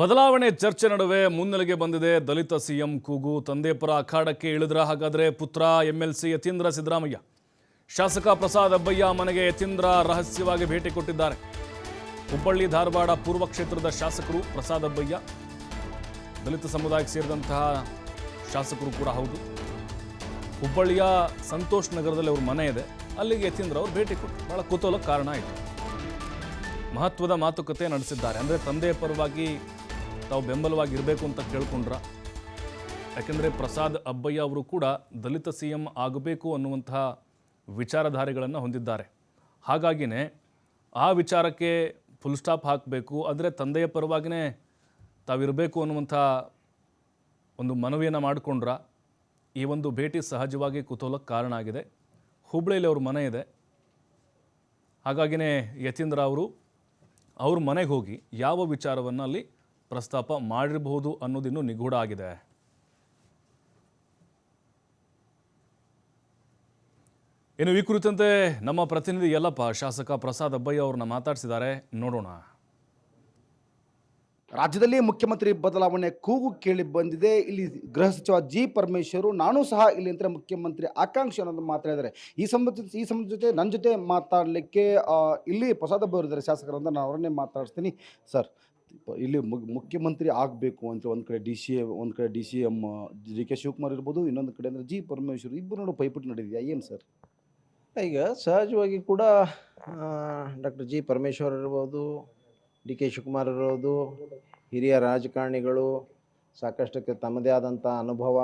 ಬದಲಾವಣೆ ಚರ್ಚೆ ನಡುವೆ ಮುನ್ನೆಲೆಗೆ ಬಂದಿದೆ ದಲಿತ ಸಿಎಂ ಕೂಗು. ತಂದೇಪುರ ಪರ ಅಖಾಡಕ್ಕೆ ಇಳಿದ್ರ ಹಾಗಾದರೆ ಪುತ್ರ ಎಂಎಲ್ಸಿ ಯತೀಂದ್ರ ಸಿದ್ದರಾಮಯ್ಯ? ಶಾಸಕ ಪ್ರಸಾದ್ ಅಬ್ಬಯ್ಯ ಮನೆಗೆ ಯತೀಂದ್ರ ರಹಸ್ಯವಾಗಿ ಭೇಟಿ ಕೊಟ್ಟಿದ್ದಾರೆ. ಹುಬ್ಬಳ್ಳಿ, ಧಾರವಾಡ ಪೂರ್ವ ಕ್ಷೇತ್ರದ ಶಾಸಕರು ಪ್ರಸಾದ್ ಅಬ್ಬಯ್ಯ. ದಲಿತ ಸಮುದಾಯಕ್ಕೆ ಸೇರಿದಂತಹ ಶಾಸಕರು ಕೂಡ ಹೌದು. ಹುಬ್ಬಳ್ಳಿಯ ಸಂತೋಷ್ ನಗರದಲ್ಲಿ ಅವ್ರ ಮನೆ ಇದೆ. ಅಲ್ಲಿಗೆ ಯತೀಂದ್ರ ಅವರು ಭೇಟಿ ಕೊಟ್ಟರು ಬಹಳ ಕುತೂಹಲಕ್ಕೆ ಕಾರಣ ಆಯಿತು. ಮಹತ್ವದ ಮಾತುಕತೆ ನಡೆಸಿದ್ದಾರೆ. ಅಂದರೆ ತಂದೆಯ ಪರವಾಗಿ ತಾವು ಬೆಂಬಲವಾಗಿ ಇರಬೇಕು ಅಂತ ಕೇಳ್ಕೊಂಡ್ರ. ಯಾಕೆಂದರೆ ಪ್ರಸಾದ್ ಅಬ್ಬಯ್ಯ ಅವರು ಕೂಡ ದಲಿತ ಸಿ ಎಂ ಆಗಬೇಕು ಅನ್ನುವಂತಹ ವಿಚಾರಧಾರೆಗಳನ್ನು ಹೊಂದಿದ್ದಾರೆ. ಹಾಗಾಗಿನೇ ಆ ವಿಚಾರಕ್ಕೆ ಫುಲ್ ಸ್ಟಾಪ್ ಹಾಕಬೇಕು, ಆದರೆ ತಂದೆಯ ಪರವಾಗಿನೇ ತಾವಿರಬೇಕು ಅನ್ನುವಂಥ ಒಂದು ಮನವಿಯನ್ನು ಮಾಡಿಕೊಂಡ್ರ ಈ ಒಂದು ಭೇಟಿ ಸಹಜವಾಗಿ ಕುತೂಹಲಕ್ಕೆ ಕಾರಣ ಆಗಿದೆ. ಹುಬ್ಬಳ್ಳಿಯಲ್ಲಿ ಅವ್ರ ಮನೆ ಇದೆ. ಹಾಗಾಗಿನೇ ಯತೀಂದ್ರ ಅವರು ಅವ್ರ ಮನೆಗೆ ಹೋಗಿ ಯಾವ ವಿಚಾರವನ್ನು ಅಲ್ಲಿ ಪ್ರಸ್ತಾಪ ಮಾಡಿರಬಹುದು ಅನ್ನೋದಿನ್ನೂ ನಿಗೂಢ ಆಗಿದೆ. ಇನ್ನು ಈ ಕುರಿತಂತೆ ನಮ್ಮ ಪ್ರತಿನಿಧಿ ಯಲ್ಲಪ್ಪ, ಶಾಸಕ ಪ್ರಸಾದ್ ಅಬ್ಬಯ್ಯ ಅವ್ರನ್ನ ಮಾತಾಡಿಸಿದ್ದಾರೆ. ನೋಡೋಣ. ರಾಜ್ಯದಲ್ಲಿ ಮುಖ್ಯಮಂತ್ರಿ ಬದಲಾವಣೆ ಕೂಗು ಕೇಳಿ ಬಂದಿದೆ. ಇಲ್ಲಿ ಗೃಹ ಸಚಿವ ಜಿ ಪರಮೇಶ್ವರು, ನಾನು ಸಹ ಇಲ್ಲಿ ಅಂತ ಮುಖ್ಯಮಂತ್ರಿ ಆಕಾಂಕ್ಷಿ ಅನ್ನೋದು ಮಾತಾಡಿದ್ದಾರೆ. ಈ ಸಂಬಂಧ ಈ ಸಂಬಂಧ ಜೊತೆ ನನ್ನ ಜೊತೆ ಮಾತಾಡಲಿಕ್ಕೆ ಇಲ್ಲಿ ಪ್ರಸಾದ್ ಇದ್ದಾರೆ ಶಾಸಕರಂತ ನಾನು ಅವರನ್ನೇ ಮಾತಾಡಿಸ್ತೀನಿ. ಸರ್ ಇಲ್ಲಿ ಮುಖ್ಯಮಂತ್ರಿ ಆಗಬೇಕು ಅಂತ ಒಂದು ಕಡೆ ಡಿ ಸಿ ಒಂದು ಕಡೆ D C M D K Shivakumar ಇರ್ಬೋದು, ಇನ್ನೊಂದು ಕಡೆ ಅಂದರೆ ಜಿ ಪರಮೇಶ್ವರ್ ಇಬ್ಬರು ನೋಡು ಪೈಪೋಟಿ ನಡೆದಿದೆಯಾ ಏನು ಸರ್? ಈಗ ಸಹಜವಾಗಿ ಕೂಡ ಡಾಕ್ಟರ್ ಜಿ ಪರಮೇಶ್ವರ್ ಇರ್ಬೋದು, ಡಿ ಕೆ ಶಿವಕುಮಾರ್ ಇರ್ಬೋದು, ಹಿರಿಯ ರಾಜಕಾರಣಿಗಳು, ಸಾಕಷ್ಟಕ್ಕೆ ತಮ್ಮದೇ ಆದಂಥ ಅನುಭವ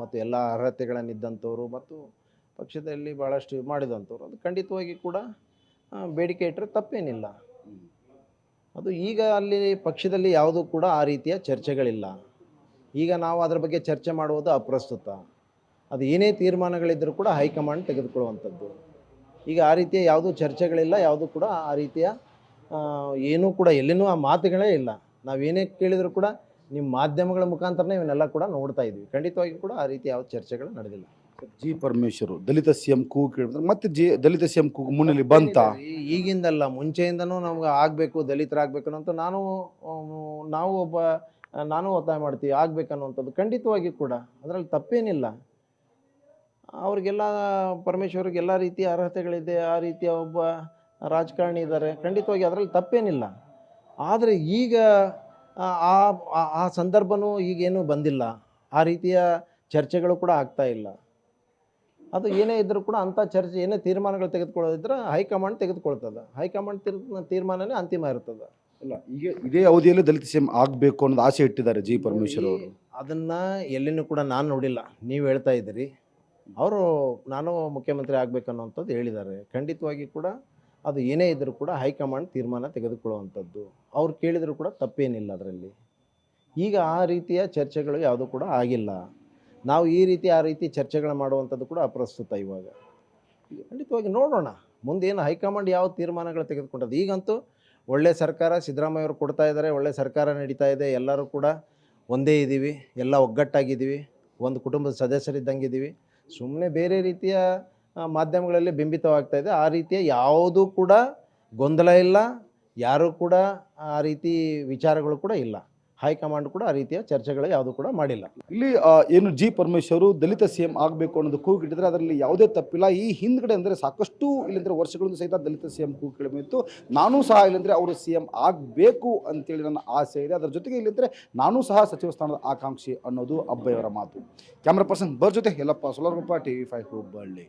ಮತ್ತು ಎಲ್ಲ ಅರ್ಹತೆಗಳನ್ನಿದ್ದಂಥವ್ರು ಮತ್ತು ಪಕ್ಷದಲ್ಲಿ ಭಾಳಷ್ಟು ಮಾಡಿದಂಥವ್ರು. ಅದು ಖಂಡಿತವಾಗಿ ಕೂಡ ಬೇಡಿಕೆ ಇಟ್ಟರೆ ತಪ್ಪೇನಿಲ್ಲ. ಅದು ಈಗ ಅಲ್ಲಿ ಪಕ್ಷದಲ್ಲಿ ಯಾವುದೂ ಕೂಡ ಆ ರೀತಿಯ ಚರ್ಚೆಗಳಿಲ್ಲ. ಈಗ ನಾವು ಅದರ ಬಗ್ಗೆ ಚರ್ಚೆ ಮಾಡುವುದು ಅಪ್ರಸ್ತುತ. ಅದು ಏನೇ ತೀರ್ಮಾನಗಳಿದ್ದರೂ ಕೂಡ ಹೈಕಮಾಂಡ್ ತೆಗೆದುಕೊಳ್ಳುವಂಥದ್ದು. ಈಗ ಆ ರೀತಿಯ ಯಾವುದೂ ಚರ್ಚೆಗಳಿಲ್ಲ, ಯಾವುದೂ ಕೂಡ ಆ ರೀತಿಯ ಏನೂ ಕೂಡ ಎಲ್ಲಿನೂ ಆ ಮಾತುಗಳೇ ಇಲ್ಲ. ನಾವೇನೇ ಕೇಳಿದರೂ ಕೂಡ ನಿಮ್ಮ ಮಾಧ್ಯಮಗಳ ಮುಖಾಂತರನೇ ಇವನ್ನೆಲ್ಲ ಕೂಡ ನೋಡ್ತಾ ಇದ್ವಿ. ಖಂಡಿತವಾಗಿ ಕೂಡ ಆ ರೀತಿ ಯಾವ ಚರ್ಚೆಗಳು ನಡೆದಿಲ್ಲ. G Parameshwar, Dalit C M ಕೂಗು ಕೇಳಿದ್ರೆ ಮತ್ತೆ ಜಿ, ದಲಿತ ಸಿ ಎಂ ಕೂಗು ಮುನ್ನೆಲೆ ಬಂತ? ಈಗಿಂದಲ್ಲ, ಮುಂಚೆಯಿಂದನೂ ನಮ್ಗೆ ಆಗಬೇಕು, ದಲಿತರಾಗಬೇಕು ಅಂತ ನಾನು ನಾವು ಒಬ್ಬ, ನಾನು ಒತ್ತಾಯ ಮಾಡ್ತೀವಿ ಆಗ್ಬೇಕನ್ನುವಂಥದ್ದು ಖಂಡಿತವಾಗಿ ಕೂಡ. ಅದರಲ್ಲಿ ತಪ್ಪೇನಿಲ್ಲ. ಅವ್ರಿಗೆಲ್ಲ, ಪರಮೇಶ್ವರ್ಗೆ ಎಲ್ಲ ರೀತಿಯ ಅರ್ಹತೆಗಳಿದೆ, ಆ ರೀತಿಯ ಒಬ್ಬ ರಾಜಕಾರಣಿ ಇದ್ದಾರೆ, ಖಂಡಿತವಾಗಿ ಅದರಲ್ಲಿ ತಪ್ಪೇನಿಲ್ಲ. ಆದರೆ ಈಗ ಆ- ಆ ಸಂದರ್ಭನೂ ಈಗೇನೂ ಬಂದಿಲ್ಲ. ಆ ರೀತಿಯ ಚರ್ಚೆಗಳು ಕೂಡ ಆಗ್ತಾ ಇಲ್ಲ. ಅದು ಏನೇ ಇದ್ದರೂ ಕೂಡ ಅಂಥ ಚರ್ಚೆ ಏನೇ ತೀರ್ಮಾನಗಳು ತೆಗೆದುಕೊಳ್ಳೋದಿದ್ರೆ ಹೈಕಮಾಂಡ್ ತೆಗೆದುಕೊಳ್ತದೆ. ಹೈಕಮಾಂಡ್ ತೀರ್ ತೀರ್ಮಾನನೇ ಅಂತಿಮ ಇರ್ತದೆ. ಇಲ್ಲ ಈಗ ಇದೇ ಅವಧಿಯಲ್ಲಿ ದಲಿತ ಆಗಬೇಕು ಅನ್ನೋದು ಆಸೆ ಇಟ್ಟಿದ್ದಾರೆ ಜಿ ಪರಮೇಶ್ವರ್ ಅವರು. ಅದನ್ನು ಎಲ್ಲಿನೂ ಕೂಡ ನಾನು ನೋಡಿಲ್ಲ. ನೀವು ಹೇಳ್ತಾ ಇದ್ದೀರಿ. ಅವರು ನಾನು ಮುಖ್ಯಮಂತ್ರಿ ಆಗಬೇಕನ್ನುವಂಥದ್ದು ಹೇಳಿದ್ದಾರೆ. ಖಂಡಿತವಾಗಿ ಕೂಡ ಅದು ಏನೇ ಇದ್ದರೂ ಕೂಡ ಹೈಕಮಾಂಡ್ ತೀರ್ಮಾನ ತೆಗೆದುಕೊಳ್ಳುವಂಥದ್ದು. ಅವ್ರು ಕೇಳಿದರೂ ಕೂಡ ತಪ್ಪೇನಿಲ್ಲ ಅದರಲ್ಲಿ. ಈಗ ಆ ರೀತಿಯ ಚರ್ಚೆಗಳು ಯಾವುದೂ ಕೂಡ ಆಗಿಲ್ಲ. ನಾವು ಈ ರೀತಿ, ಆ ರೀತಿ ಚರ್ಚೆಗಳು ಮಾಡುವಂಥದ್ದು ಕೂಡ ಅಪ್ರಸ್ತುತ ಇವಾಗ. ಖಂಡಿತವಾಗಿ ನೋಡೋಣ. ಮುಂದೇನು ಹೈಕಮಾಂಡ್ ಯಾವ ತೀರ್ಮಾನಗಳು ತೆಗೆದುಕೊಂಡದ್ದು? ಈಗಂತೂ ಒಳ್ಳೆ ಸರ್ಕಾರ ಸಿದ್ದರಾಮಯ್ಯ ಅವರು ಕೊಡ್ತಾ ಇದ್ದಾರೆ, ಒಳ್ಳೆ ಸರ್ಕಾರ ನಡೀತಾ ಇದೆ, ಎಲ್ಲರೂ ಕೂಡ ಒಂದೇ ಇದ್ದೀವಿ, ಎಲ್ಲ ಒಗ್ಗಟ್ಟಾಗಿದ್ದೀವಿ, ಒಂದು ಕುಟುಂಬದ ಸದಸ್ಯರಿದ್ದಂಗಿದ್ದೀವಿ. ಸುಮ್ಮನೆ ಬೇರೆ ರೀತಿಯ ಮಾಧ್ಯಮಗಳಲ್ಲಿ ಬಿಂಬಿತವಾಗ್ತಾ ಇದೆ. ಆ ರೀತಿಯ ಯಾವುದೂ ಕೂಡ ಗೊಂದಲ ಇಲ್ಲ, ಯಾರೂ ಕೂಡ ಆ ರೀತಿ ವಿಚಾರಗಳು ಕೂಡ ಇಲ್ಲ. ಹೈಕಮಾಂಡ್ ಕೂಡ ಆ ರೀತಿಯ ಚರ್ಚೆಗಳು ಯಾವುದು ಕೂಡ ಮಾಡಿಲ್ಲ. ಇಲ್ಲಿ ಏನು G Parameshwar Dalit C M ಆಗಬೇಕು ಅನ್ನೋದು ಕೂಗು ಇಟ್ಟಿದ್ರೆ ಅದರಲ್ಲಿ ಯಾವುದೇ ತಪ್ಪಿಲ್ಲ. ಈ ಹಿಂದ್ಗಡೆ ಅಂದರೆ ಸಾಕಷ್ಟು ಇಲ್ಲಂದ್ರೆ ವರ್ಷಗಳಿಂದ ಸಹಿತ ದಲಿತ ಸಿ ಎಂ ಕೂಗು ಕೇಳಬೇಕು ನಾನು ಸಹ ಇಲ್ಲಂದ್ರೆ ಅವರು ಸಿ ಎಂ ಆಗಬೇಕು ಅಂತೇಳಿ ನನ್ನ ಆಸೆ ಇದೆ. ಅದರ ಜೊತೆಗೆ ಇಲ್ಲಿಂದ್ರೆ ನಾನು ಸಹ ಸಚಿವ ಸ್ಥಾನದ ಆಕಾಂಕ್ಷಿ ಅನ್ನೋದು ಅಬ್ಬಯ್ಯವರ ಮಾತು. ಕ್ಯಾಮ್ರಾ ಪರ್ಸನ್ ಬರ್ ಜೊತೆ ಎಲ್ಲಪ್ಪ ಸೋಲಾರ್ಗೊಪ್ಪ ಟಿ ವಿ ಫೈವ್ ಹುಬ್ಬಳ್ಳಿ.